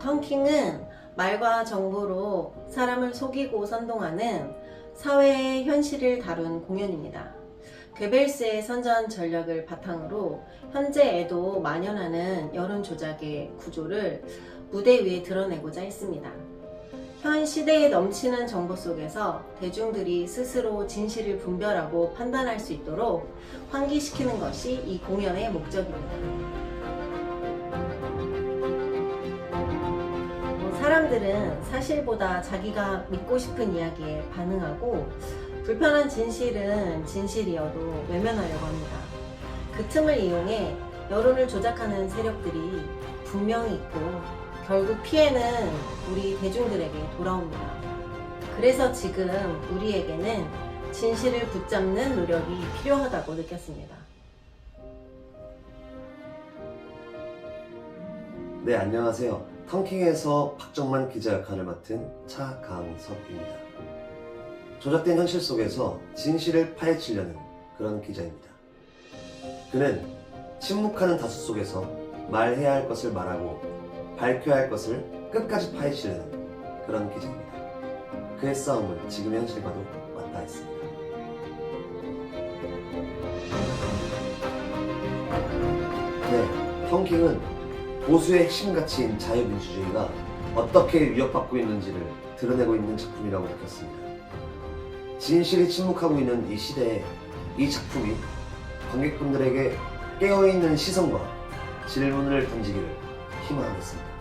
턴킹은 말과 정보로 사람을 속이고 선동하는 사회의 현실을 다룬 공연입니다. 괴벨스의 선전 전략을 바탕으로 현재에도 만연하는 여론 조작의 구조를 무대 위에 드러내고자 했습니다. 현 시대에 넘치는 정보 속에서 대중들이 스스로 진실을 분별하고 판단할 수 있도록 환기시키는 것이 이 공연의 목적입니다. 사람들은 사실보다 자기가 믿고 싶은 이야기에 반응하고 불편한 진실은 진실이어도 외면하려고 합니다. 그 틈을 이용해 여론을 조작하는 세력들이 분명히 있고 결국 피해는 우리 대중들에게 돌아옵니다. 그래서 지금 우리에게는 진실을 붙잡는 노력이 필요하다고 느꼈습니다. 네, 안녕하세요. 턴킹에서 박정만 기자 역할을 맡은 차강석입니다. 조작된 현실 속에서 진실을 파헤치려는 그런 기자입니다. 그는 침묵하는 다수 속에서 말해야 할 것을 말하고 밝혀야 할 것을 끝까지 파헤치려는 그런 기자입니다. 그의 싸움은 지금 현실과도 맞닿아 있습니다. 네, 턴킹은 보수의 핵심 가치인 자유민주주의가 어떻게 위협받고 있는지를 드러내고 있는 작품이라고 느꼈습니다. 진실이 침묵하고 있는 이 시대에 이 작품이 관객분들에게 깨어있는 시선과 질문을 던지기를 희망하겠습니다.